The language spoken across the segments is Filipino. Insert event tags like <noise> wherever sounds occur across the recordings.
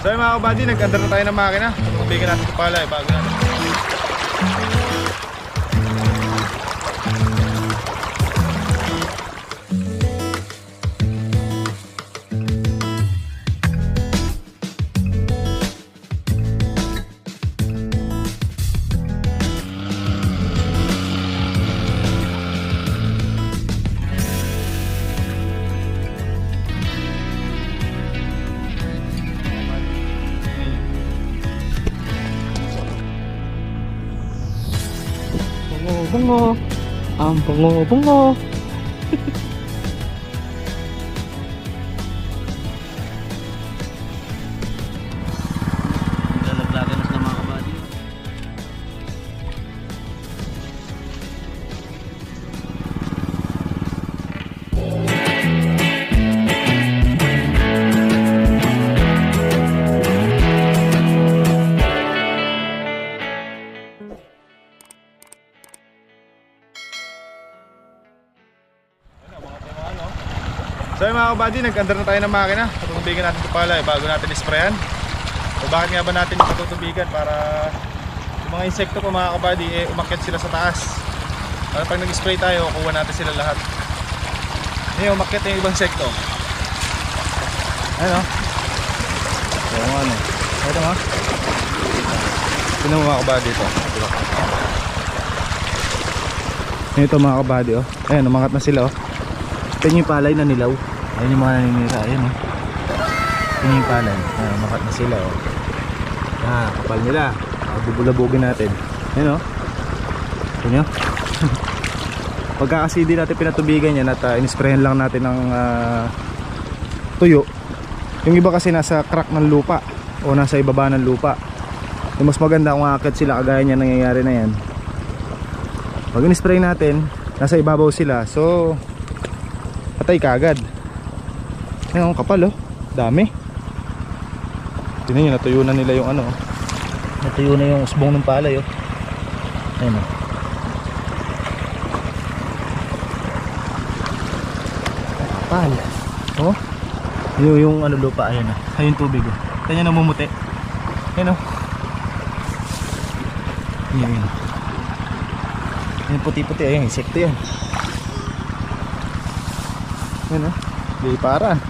So mga kabady, nag-under na tayo ng makina. Tutubigan natin ito pala eh, bago natin. Bungo, bungo. Ang bungo, bungo. Kabady, nag-under na tayo ng makina. Tutubigan natin ito pala eh, bago natin isprayan. So bakit nga ba natin ito tutubigan? Para yung mga insekto ko mga kabady, eh, umakyat sila sa taas. Para pag nag-spray tayo, kuha natin sila lahat. Ngayon, umakyat yung ibang insekto. Ano? Oo ano. Ito nga. Tignan mo mga kabady ito. Ito mga kabady oh. Ayan, umangat na sila oh. Ito yung palay na nilaw. Ayun yung mga naninira. Ayun oh. Yun yung palay. Ayan, umangat na sila oh. Ah, kapal nila. Bubulabugin natin. Ayun oh. Ito nyo. <laughs> Pagka kasi di natin pinatubigan yan at uh, inisprayan lang natin ng ah, tuyo. Yung iba kasi nasa crack ng lupa o nasa ibaba ng lupa. Yung mas maganda kung akit sila kagaya niya nangyayari na yan. Pag in-spray natin, nasa ibabaw sila. So, patay ka agad. Ayun, ang kapal oh. Dami. Tingnan nyo, natuyo na nila yung ano. oh. Natuyo na yung usbong ng palay oh. Ayun oh. Kapal. Oh. Yung, yung ano lupa, ayun oh. Ayun tubig oh. Tingnan namumuti. Ayun oh. Yun, yun. Yung puti-puti, ayun, insekto yan. Yan o, di para.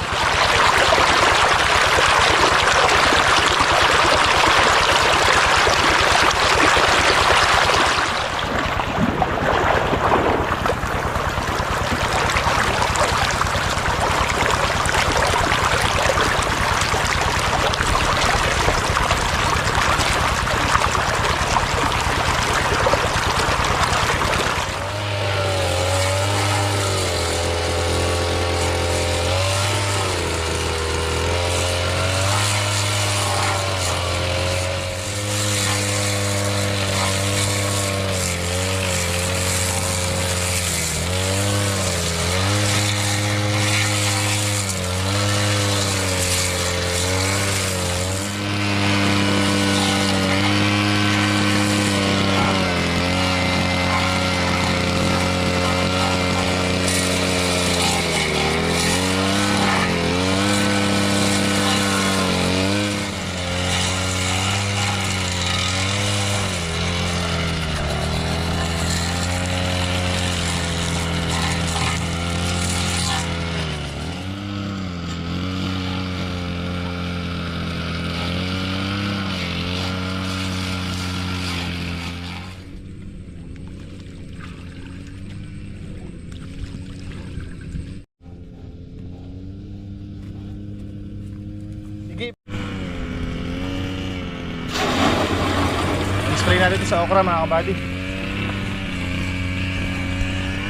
sa okra mga kabady.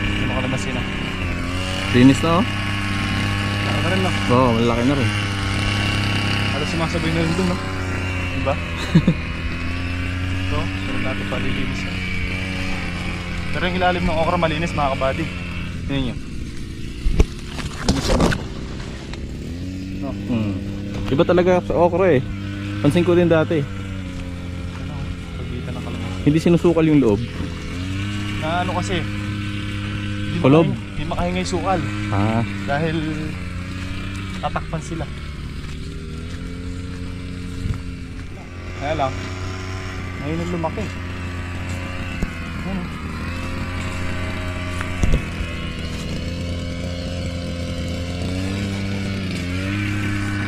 Hindi mo kalabasin ah. Linis na oh. Laki na rin no? Oo, oh, malaki na rin. Halos sumasabay na rin dun no? Diba? <laughs> Ito, sunod natin palilinis yan. Pero yung ilalim ng okra malinis mga kabady. Linis yan. No? Hmm. Iba talaga sa okra eh. Pansin ko din dati. Hindi sinusukal yung loob. Na ano kasi? Di Kulob? makahinga- Di makahingay sukal. Ah, Dahil tatakpan sila. Kaya lang, ngayon na lumaki.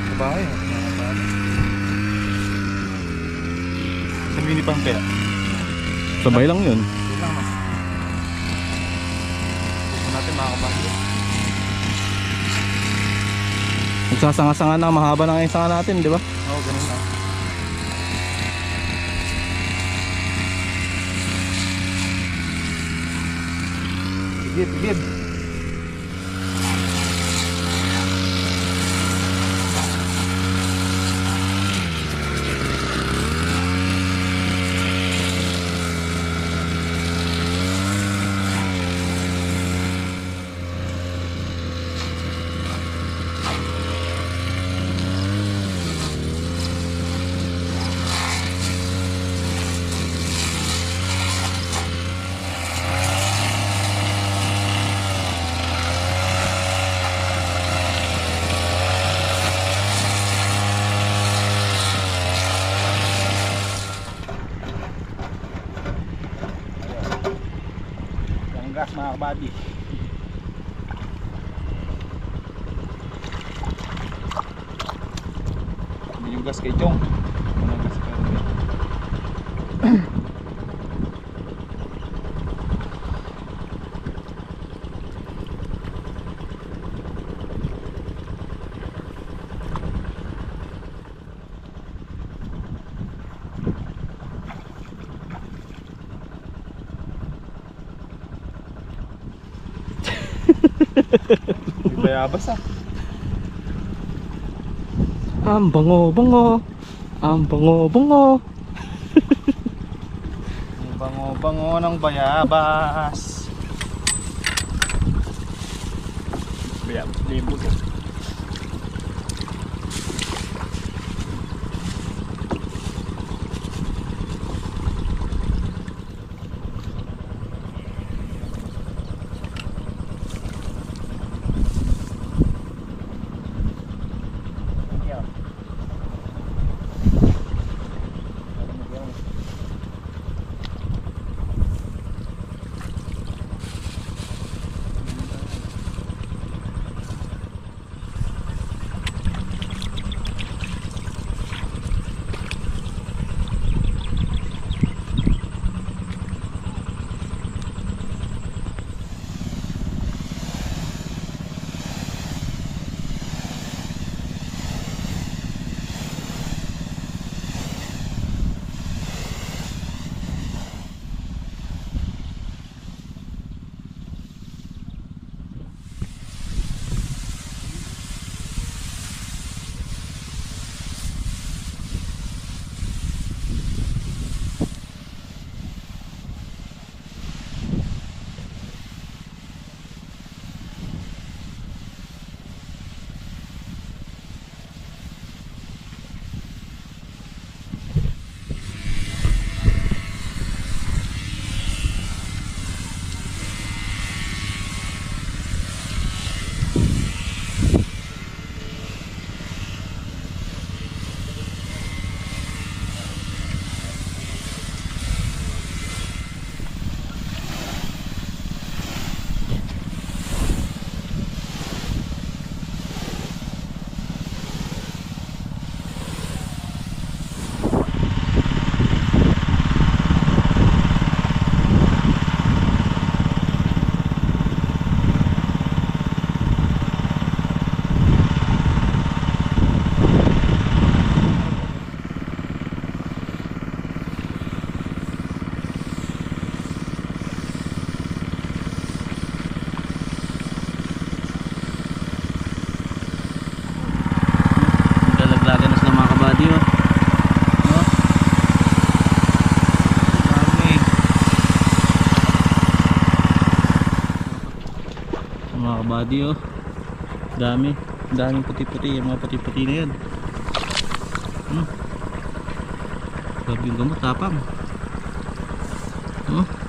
Sa bahay, ha? Sa bahay. Sabi ni Pang kaya? Sabay lang yun. Natin makakapagod. Nagsasanga-sanga na mahaba na nga yung sanga natin, di ba? Oo, ganun lang. Gid, gid. Yung gas mga kabady. Hindi yung gas kay Chong. Ano <laughs> bayabas ah. Ang bango, bango. Ang bango, bango. Ang bango-bango ng bayabas. Bayabas, limbo Kabady oh. Dami. Daming puti-puti. Yung mga puti-puti na yan. Hmm. Grabe yung gamot. Tapang. Oh.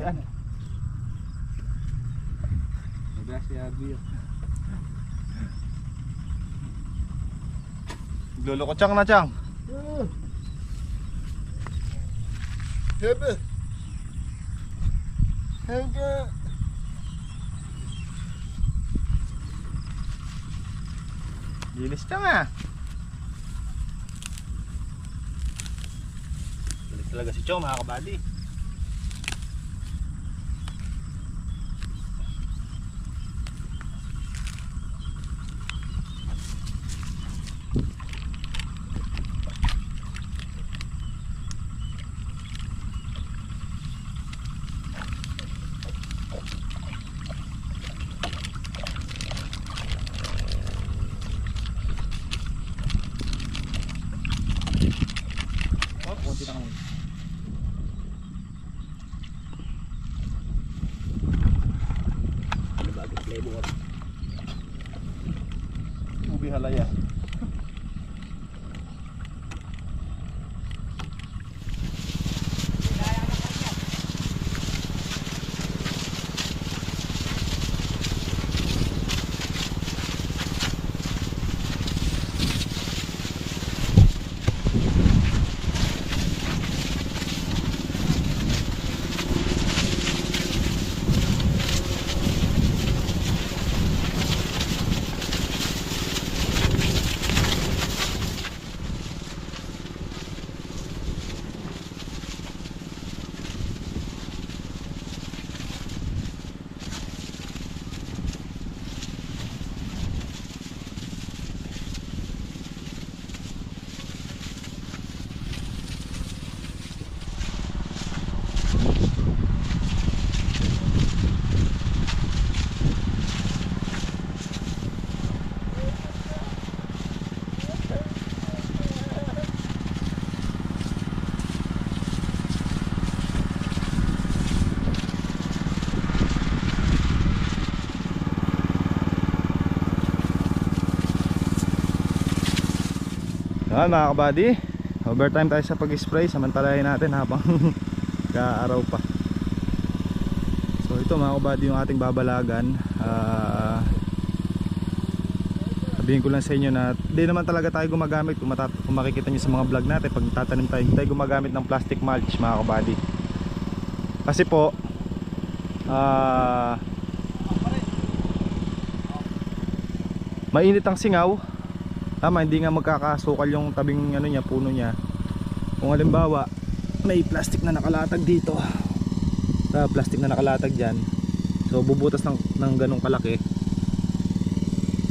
Diyan. Gracias, Abby. Lolo ko chang na chang. Hebe. Hebe. Linis chang ah. Balik talaga si Chong mga kabady. halayan. Yan mga kabady Overtime tayo sa pag-spray Samantalahin natin habang <laughs> Kaaraw pa. So ito mga kabady yung ating babalagan. Ah, Sabihin ko lang sa inyo na Hindi naman talaga tayo gumagamit. Kung, kung makikita nyo sa mga vlog natin Pag tatanim tayo Hindi tayo gumagamit ng plastic mulch mga kabady Kasi po Ah Mainit ang singaw Tama, hindi nga magkakasukal yung tabing ano niya, puno niya. Kung halimbawa, may plastic na nakalatag dito. Ah, plastic na nakalatag diyan. So bubutas ng ng ganung kalaki.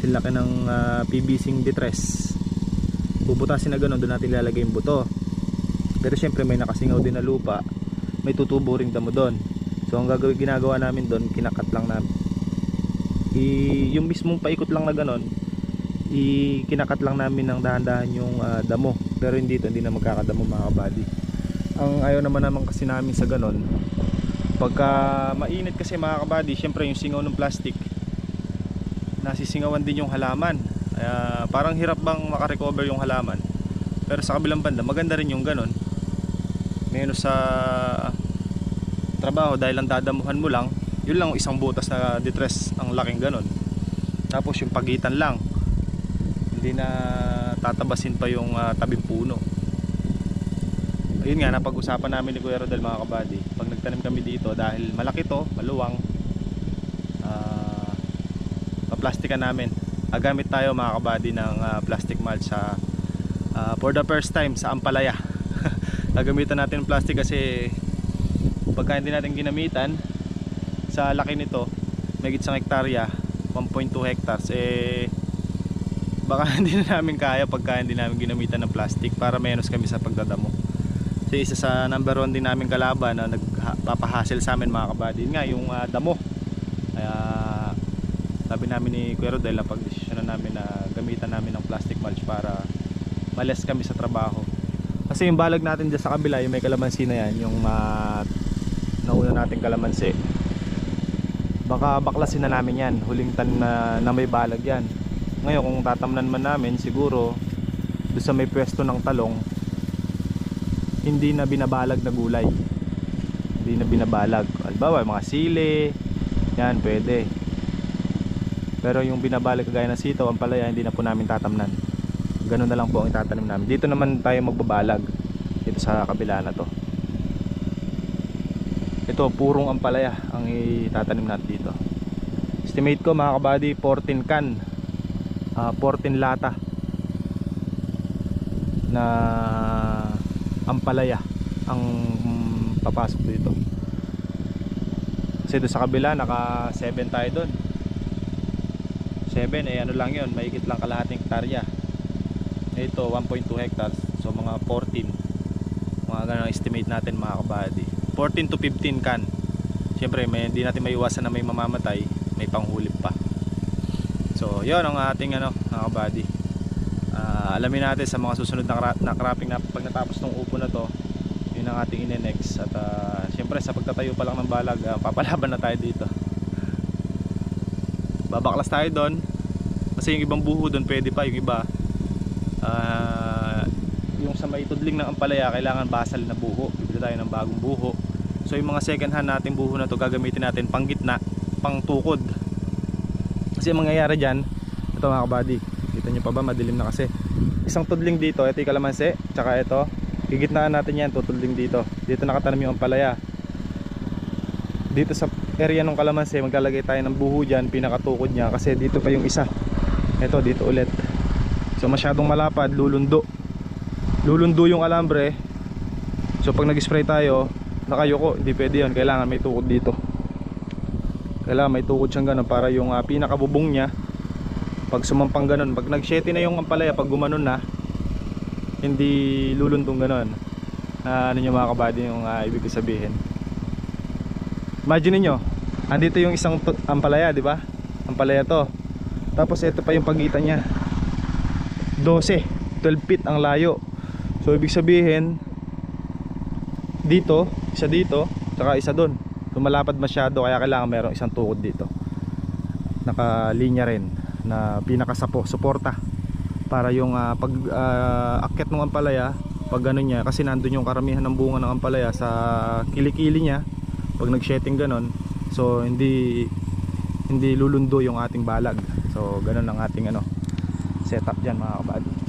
Silaki ng ah, PVC detress. Bubutasin na ganun, doon natin ilalagay yung buto. Pero syempre may nakasingaw din na lupa, may tutubo ring damo doon. So ang gagawin ginagawa namin doon, kinakat lang namin. I, yung mismong paikot lang na ganon, ikinakat lang namin ng dahan-dahan yung ah, damo. Pero hindi dito hindi na magkakadamo mga kabady. Ang ayaw naman naman kasi namin sa ganon pagka mainit kasi mga kabady syempre yung singaw ng plastic nasisingawan din yung halaman. Kaya parang hirap bang makarecover yung halaman. Pero sa kabilang banda maganda rin yung ganon menos sa trabaho dahil ang dadamuhan mo lang yun lang isang butas na detress ang laking ganon tapos yung pagitan lang hindi na tatabasin pa yung ah, tabing puno. Ayun nga napag-usapan namin ni Kuya Rodel mga kabady. Pag nagtanim kami dito dahil malaki to maluwang ah paplastikan namin. Agamit tayo mga kabady ng ah, plastic mulch sa ah, for the first time sa Ampalaya. <laughs> Gagamitan natin plastic kasi pagka hindi natin ginamitan sa laki nito may isang hektarya 1.2 hectares. Eh baka <laughs> hindi na namin kaya pagka hindi namin ginamitan ng plastic para menos kami sa pagdadamo. So isa sa number one din namin kalaban na nagpapahassle sa amin mga kabady. Yun nga yung ah, damo. Kaya sabi namin ni Kuya Rodel na pagdesisyon na namin na gamitan namin ng plastic mulch para malas kami sa trabaho. Kasi yung balag natin dyan sa kabila yung may kalamansi na yan yung uh, nauna nating kalamansi. Baka baklasin na namin yan. Huling tan na, na may balag yan ngayon kung tatamnan man namin siguro doon sa may pwesto ng talong hindi na binabalag na gulay Hindi na binabalag. Halimbawa, mga sili, yan, pwede. Pero yung binabalag kagaya ng sitaw, ang palaya, hindi na po namin tatamnan. Ganun na lang po ang itatanim namin. Dito naman tayo magbabalag. Dito sa kabila na to. Ito, purong ampalaya ang itatanim natin dito. Estimate ko mga kabady, 14 can. Ah, 14 lata na ampalaya ang papasok dito. Kasi doon sa kabila, naka 7 tayo doon. 7, eh ano lang yun, mahigit lang kalahating hektarya. Ito, 1.2 hectares. So mga 14. Mga ganun ang estimate natin mga kabady. 14 to 15 can. Siyempre, may, hindi natin maiwasan na may mamamatay. May panghulip pa. So, yun ang ating ano, mga kabady. Ah, alamin natin sa mga susunod na, kra- na cropping na pag natapos ng upo na to yun ang ating inenex at ah, syempre sa pagtatayo pa lang ng balag ah, papalaban na tayo dito. Babaklas tayo doon kasi yung ibang buho doon pwede pa yung iba. Ah, yung sa may tudling ng ampalaya kailangan basal na buho. Bibili tayo ng bagong buho. So yung mga second hand nating buho na to gagamitin natin pang gitna pang tukod kasi ang mangyayari dyan ito mga kabady kita nyo pa ba madilim na kasi. Isang tudling dito ito yung kalamansi tsaka ito gigitnaan natin yan tutudling dito. Dito nakatanim yung ampalaya dito sa area ng kalamansi maglalagay tayo ng buho dyan pinakatukod niya kasi dito pa yung isa. Ito dito ulit. So masyadong malapad lulundo. Lulundo yung alambre. So pag nag-spray tayo nakayoko hindi pwede yun. Kailangan may tukod dito kailangan may tukod siyang ganun para yung ah, pinakabubong niya pag sumampang ganun pag nag-shetty na yung ampalaya pag gumanon na hindi luluntong ganun. Ah, ano nyo mga kabady yung ah, ibig sabihin. Imagine niyo andito yung isang ampalaya di ba? Ampalaya to. Tapos ito pa yung pagitan niya. 12 12 feet ang layo. So ibig sabihin dito isa dito tsaka isa doon lumalapad masyado kaya kailangan merong isang tukod dito. Nakalinya rin na pinakasapo suporta. Para yung ah, pag ah, akyat ng ampalaya pag ganun niya kasi nandun yung karamihan ng bunga ng ampalaya sa kilikili niya pag nag-shedding ganun so hindi hindi lulundo yung ating balag. So ganun ang ating ano setup diyan mga kabady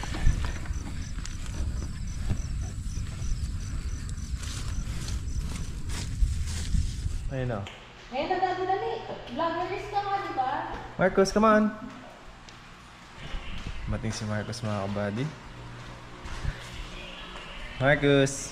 Ayun o. Eh, nadadali. Vloggers ka nga, di ba? Marcos, come on. Mating si Marcos mga kabady. Marcos.